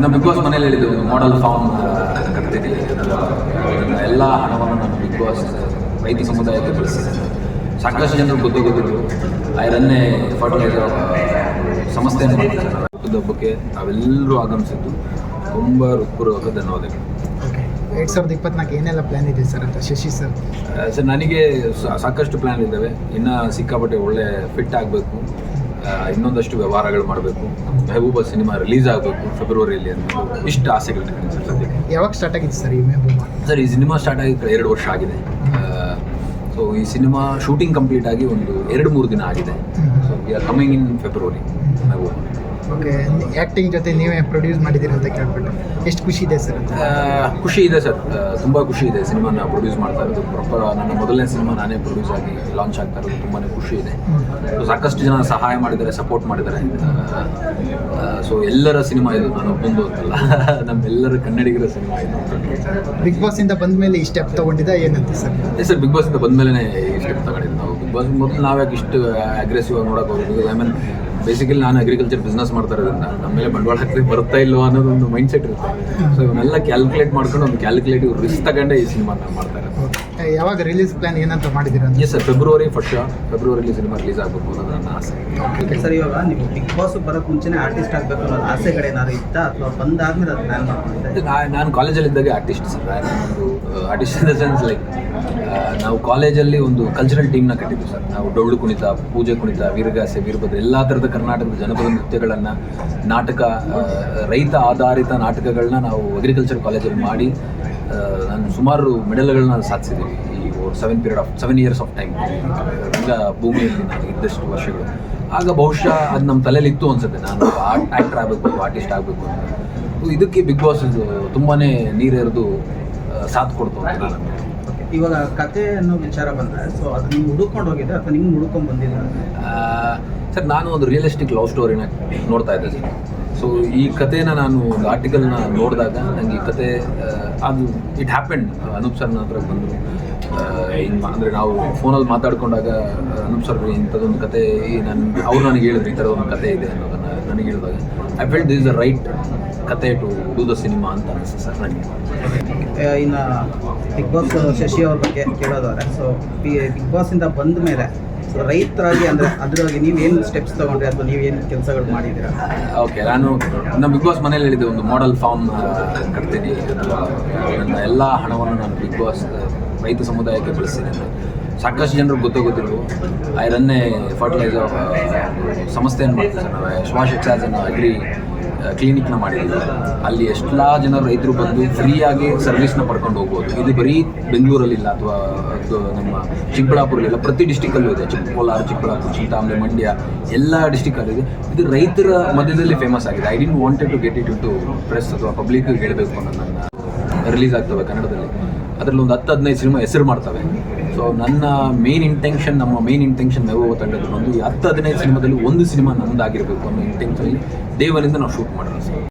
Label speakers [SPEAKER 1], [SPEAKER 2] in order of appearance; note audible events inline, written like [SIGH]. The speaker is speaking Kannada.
[SPEAKER 1] ನಮ್ಮ ಬಿಗ್ ಬಾಸ್ ಮನೇಲಿ ಹೇಳಿದ್ದು ಮಾಡಲ್ ಫಾರ್ಮ್ ಕಟ್ತೀನಿ ನನ್ನ ಎಲ್ಲ ಹಣವನ್ನು ನಾನು ಬಿಗ್ ಬಾಸ್ ರೈತ ಸಮುದಾಯಕ್ಕೆ ಬಳಸಿದ್ದೇನೆ ಸಾಕಷ್ಟು ಜನರು ಗೊತ್ತಾಗೋದಿದ್ರು ಐರನ್ನೇ ಫರ್ಟಿಲೈಸರ್ ಸಂಸ್ಥೆಯನ್ನು ಮಾಡ್ತಾರೆ ಹಬ್ಬಕ್ಕೆ ತಾವೆಲ್ಲರೂ ಆಗಮಿಸಿದ್ದು ತುಂಬ ಹೃತ್ಪೂರ್ವಕ ಧನ್ಯವಾದಗಳು.
[SPEAKER 2] ಎರಡು ಸಾವಿರದ ಇಪ್ಪತ್ನಾಲ್ಕು ಏನೆಲ್ಲ ಪ್ಲ್ಯಾನ್ ಇದೆ ಸರ್ ಅಂತ? ಶಶಿ ಸರ್
[SPEAKER 1] ಸರ್ ನನಗೆ ಸಾಕಷ್ಟು ಪ್ಲ್ಯಾನ್ ಇದ್ದಾವೆ. ಇನ್ನು ಸಿಕ್ಕಾಪಟ್ಟೆ ಒಳ್ಳೆ ಫಿಟ್ ಆಗಬೇಕು. ಇನ್ನೊಂದಷ್ಟು ವ್ಯವಹಾರಗಳು ಮಾಡಬೇಕು. ಮೆಹಬೂಬ ಸಿನಿಮಾ ರಿಲೀಸ್ ಆಗಬೇಕು ಫೆಬ್ರವರಿಯಲ್ಲಿ ಅಂತ ಇಷ್ಟು ಆಸೆಗಳು ಸರ್ ಸದ್ಯಕ್ಕೆ.
[SPEAKER 2] ಯಾವಾಗ ಸ್ಟಾರ್ಟ್ ಆಗಿತ್ತು ಸರ್ ಈ ಮೆಹಬೂಬ?
[SPEAKER 1] ಸರ್ ಈ ಸಿನಿಮಾ ಸ್ಟಾರ್ಟ್ ಆಗಿ ಎರಡು ವರ್ಷ ಆಗಿದೆ. ಸೊ ಈ ಸಿನಿಮಾ ಶೂಟಿಂಗ್ ಕಂಪ್ಲೀಟ್ ಆಗಿ ಒಂದು ಎರಡು ಮೂರು ದಿನ ಆಗಿದೆ. So we are coming in February Mehabooba.
[SPEAKER 2] Okay acting ಜೊತೆ ನೀವೇ ಪ್ರೊಡ್ಯೂಸ್ ಮಾಡಿದ್ದೀರಿ ಅಂತ ಕೇಳ್ಬಿಟ್ಟು. ಎಷ್ಟು ಖುಷಿ ಇದೆ ಸರ್
[SPEAKER 1] ಖುಷಿ ಇದೆ ಸರ್. ತುಂಬ ಖುಷಿ ಇದೆ ಸಿನಿಮಾನ ಪ್ರೊಡ್ಯೂಸ್ ಮಾಡ್ತಾ ಇರೋದು. ಪ್ರಾಪರ್ ನನ್ನ ಮೊದಲನೇ ಸಿನಿಮಾ ನಾನೇ ಪ್ರೊಡ್ಯೂಸ್ ಆಗಿ ಲಾಂಚ್ ಆಗ್ತಾ ಇರೋದು. ತುಂಬಾ ಖುಷಿ ಇದೆ. ಸೊ ಸಾಕಷ್ಟು ಜನ ಸಹಾಯ ಮಾಡಿದ್ದಾರೆ ಸಪೋರ್ಟ್ ಮಾಡಿದ್ದಾರೆ. ಸೊ ಎಲ್ಲರ ಸಿನಿಮಾ ಇದು ನಾನು ಒಬ್ಬೊಂದು ಅಂತಲ್ಲ [LAUGHS] ನಮ್ಮೆಲ್ಲರ ಕನ್ನಡಿಗರ ಸಿನಿಮಾ ಇದು.
[SPEAKER 2] ಬಿಗ್ ಬಾಸ್ ಇಂದ ಬಂದ ಮೇಲೆ ಈ ಸ್ಟೆಪ್ ತಗೊಂಡಿದ್ದ ಏನಂತ ಸರ್?
[SPEAKER 1] ಏ ಸರ್ ಬಿಗ್ ಬಾಸ್ ಇಂದ ಬಂದ ಮೇಲೆ ಈ ಸ್ಟೆಪ್ ತಗೊಂಡಿದ್ದು ನಾವು. ಬಿಗ್ ಬಾಸ್ ಮೊದಲು ನಾವ್ಯಾಕೆ ಇಷ್ಟು ಅಗ್ರೆಸಿವ್ ಆಗಿ ನೋಡೋಕೆ ಹೋಗೋದು ಐ ಮೀನ್ ಬೇಸಿಕಲಿ ನಾನು ಅಗ್ರಿಕಲ್ಚರ್ ಬಿಸ್ನೆಸ್ ಮಾಡ್ತಾ ಇರೋದ್ರಿಂದ ನಮ್ಮ ಮೇಲೆ ಬಂಡವಾಳ ಹಾಕಿದ್ರೆ ಬರುತ್ತಾ ಅನ್ನೋದು ಒಂದು ಮೈಂಡ್ ಸೆಟ್ ಇರುತ್ತೆ. ಸೊ ಇವನ್ನೆಲ್ಲ ಕ್ಯಾಲ್ಕುಲೇಟ್ ಮಾಡ್ಕೊಂಡು ಒಂದು ಕ್ಯಾಲ್ಕುಲೇಟಿವ್ ರಿಸ್ಕ್ ತಗೊಂಡೆ ಈ ಸಿನಿಮಾ ಮಾಡ್ತಾ ಇರೋದು.
[SPEAKER 2] ಯಾವಾಗ ರಿಲೀಸ್ ಪ್ಲಾನ್ ಏನಂತ ಮಾಡಿದ್ದೀರಾ
[SPEAKER 1] ಎಸ್ ಸರ್ ಫೆಬ್ರವರಿ ಫಸ್ಟ್ ಫೆಬ್ರವರಿಲಿ ಸಿನಿಮಾ ರಿಲೀಸ್ ಆಗಬೇಕು ಅನ್ನೋದು ನನ್ನ ಆಸೆ.
[SPEAKER 3] ಓಕೆ ಸರ್ ಇವಾಗ ನೀವು ಬಿಗ್ ಬಾಸ್ ಬರೋಕ್ಕೆ ಮುಂಚೆನೆ ಆರ್ಟಿಸ್ಟ್ ಆಗಬೇಕು ಅನ್ನೋ ಆಸೆಗಳೇನಾದ್ರು ಇತ್ತಾ? ಅಥವಾ ಬಂದಾದ್ಮೇಲೆ ಅದು ಪ್ಲಾನ್ ಮಾಡ್ಕೊಂಡಿದ್ದೆ
[SPEAKER 1] ನಾನು ಕಾಲೇಜಲ್ಲಿ ಇದ್ದಾಗ ಆರ್ಟಿಸ್ಟ್ ಸರ್ ಒಂದು artist in the sense like ನಾವು ಕಾಲೇಜಲ್ಲಿ ಒಂದು ಕಲ್ಚರಲ್ ಟೀಮ್ನ ಕಟ್ಟಿದ್ವಿ ಸರ್ ನಾವು ಡೊಳ್ಳು ಕುಣಿತ ಪೂಜೆ ಕುಣಿತ ವೀರಗಾಸೆ ವೀರಭದ್ರ ಎಲ್ಲ ಥರದ ಕರ್ನಾಟಕದ ಜನಪದ ನೃತ್ಯಗಳನ್ನು ನಾಟಕ ರೈತ ಆಧಾರಿತ ನಾಟಕಗಳನ್ನ ನಾವು ಅಗ್ರಿಕಲ್ಚರ್ ಕಾಲೇಜಲ್ಲಿ ಮಾಡಿ ನಾನು ಸುಮಾರು ಮೆಡಲ್ಗಳನ್ನ ಸಾಧಿಸಿದ್ದೀವಿ ಈ seven period of seven years of time ರಂಗ ಭೂಮಿಯಲ್ಲಿ ನಾನು ಇದ್ದಷ್ಟು ವರ್ಷಗಳು. ಆಗ ಬಹುಶಃ ಅದು ನಮ್ಮ ತಲೆಯಲ್ಲಿ ಇತ್ತು ಅನ್ಸುತ್ತೆ. ನಾನು ಆರ್ಟ್ ಆ್ಯಕ್ಟರ್ ಆಗಬೇಕು ಆರ್ಟಿಸ್ಟ್ ಆಗಬೇಕು ಅಂತ. ಇದಕ್ಕೆ ಬಿಗ್ ಬಾಸ್ ತುಂಬಾ ನೀರೆರೆದು ಸಾಥ್ ಕೊಡ್ತು ಅಂತ.
[SPEAKER 3] ಇವಾಗ ಕತೆ ಅನ್ನೋ ವಿಚಾರ ಬಂದರೆ ಸೊ ಅದು ನೀವು ಹುಡುಕೊಂಡು ಹೋಗಿದ್ದೆ ಅಥವಾ ನಿಮ್ಗೆ ಹುಡುಕೊಂಡು ಬಂದಿಲ್ಲ
[SPEAKER 1] ಸರ್, ನಾನು ಒಂದು ರಿಯಲಿಸ್ಟಿಕ್ ಲವ್ ಸ್ಟೋರಿನ ನೋಡ್ತಾ ಇದ್ದೆ ಸರ್. ಸೊ ಈ ಕಥೆನ ನಾನು ಒಂದು ಆರ್ಟಿಕಲ್ನ ನೋಡಿದಾಗ ನನಗೆ ಈ ಕತೆ ಅದು ಇಟ್ ಹ್ಯಾಪೆಂಡ್ ಅನೂಪ್ ಸರ್ನ ಹತ್ರ ಬಂದರು ಅಂದರೆ ನಾವು ಫೋನಲ್ಲಿ ಮಾತಾಡ್ಕೊಂಡಾಗ ಅನೂಪ್ ಸರ್ ಇಂಥದ್ದೊಂದು ಕತೆ ಈ ನಾನು, ಅವ್ರು ನನಗೆ ಹೇಳಿದ್ರು, ಈ ಥರದ ಒಂದು ಕತೆ ಇದೆ ಅನ್ನೋದನ್ನು ನನಗೆ ಹೇಳಿದಾಗ I felt this the right ಕತೆ ಟು ಡೂ ದ ಸಿನಿಮಾ ಅಂತ ಅನಿಸ್ತು ಸರ್ ನನಗೆ.
[SPEAKER 3] ಇನ್ನು ಬಿಗ್ ಬಾಸ್ ಶಶಿ ಅವ್ರ ಬಗ್ಗೆ ಕೇಳೋದಾರೆ ಸೊ ಬಿಗ್ ಬಾಸಿಂದ ಬಂದ ಮೇಲೆ ರೈತರಾಗಿ ಅಂದ್ರೆ ಅದರಾಗಿ ನೀವೇನು ಸ್ಟೆಪ್ಸ್ ತಗೊಂಡ್ರಿ ಅಥವಾ ನೀವೇನು ಕೆಲಸಗಳು ಮಾಡಿದ್ದೀರಾ
[SPEAKER 1] ಓಕೆ ನಾನು ಬಿಗ್ ಬಾಸ್ ಮನೇಲಿ ಹೇಳಿದ್ದೆ ಒಂದು ಮಾಡೆಲ್ ಫಾರ್ಮ್ ಕಟ್ತೀನಿ. ನನ್ನ ಎಲ್ಲ ಹಣವನ್ನು ನಾನು ಬಿಗ್ ಬಾಸ್ ರೈತ ಸಮುದಾಯಕ್ಕೆ ಬಳಸ್ತೀನಿ ಸಾಕಷ್ಟು ಜನರು ಗೊತ್ತಾಗೋದಿಲ್ಲ ಐರನ್ನೇ ಫರ್ಟಿಲೈಸರ್ ಸಂಸ್ಥೆಯನ್ನು ಮಾಡ್ತೀವಿ ನಾವು ಶ್ವಾಸ್ ಎಕ್ಸಾಸ್ ಅನ್ನೋ ಅಗ್ರಿ ಕ್ಲಿನಿಕ್ನ ಮಾಡಿದ್ದೀವಿ ಅಲ್ಲಿ ಎಷ್ಟೆಲ್ಲ ಜನ ರೈತರು ಬಂದು ಫ್ರೀಯಾಗಿ ಸರ್ವಿಸ್ನ ಪಡ್ಕೊಂಡು ಹೋಗ್ಬೋದು. ಇದು ಬರೀ ಬೆಂಗಳೂರಲ್ಲಿಲ್ಲ ಅಥವಾ ನಮ್ಮ ಚಿಕ್ಕಬಳ್ಳಾಪುರಲ್ಲಿಲ್ಲ. ಪ್ರತಿ ಡಿಸ್ಟಿಕಲ್ಲೂ ಇದೆ. ಚಿಕ್ಕ ಕೋಲಾರ ಚಿಕ್ಕಬಳ್ಳಾಪುರ, ಚಿಂತಾಮಣಿ, ಮಂಡ್ಯ ಎಲ್ಲ ಡಿಸ್ಟಿಕಲ್ಲೂ ಇದೆ. ಇದು ರೈತರ ಮಧ್ಯದಲ್ಲಿ ಫೇಮಸ್ ಆಗಿದೆ. I didn't wanted to get it to press ಅಥವಾ ಪಬ್ಲಿಕ್ ಹೇಳಬೇಕು ಅನ್ನೋ ನನ್ನ ರಿಲೀಸ್ ಆಗ್ತವೆ ಕನ್ನಡದಲ್ಲಿ. ಅದರಲ್ಲಿ ಒಂದು ಹತ್ತು, ಹದಿನೈದು ಸಿನಿಮಾ ಹೆಸರು ಮಾಡ್ತವೆ. ಸೊ ನನ್ನ ಮೇನ್ ಇಂಟೆನ್ಷನ್ ನಮ್ಮ ಮೇನ್ ಇಂಟೆನ್ಷನ್ ಮೆಹಬೂಬ ತಂಡದ ಈ ಹತ್ತು ಹದಿನೈದು ಸಿನಿಮಾದಲ್ಲಿ ಒಂದು ಸಿನಿಮಾ ನಂದಾಗಿರಬೇಕು ಅನ್ನೋ ಇಂಟೆನ್ಷನಲ್ಲಿ ದೇವರಿಂದ ನಾವು ಶೂಟ್ ಮಾಡೋಣ ಸರ್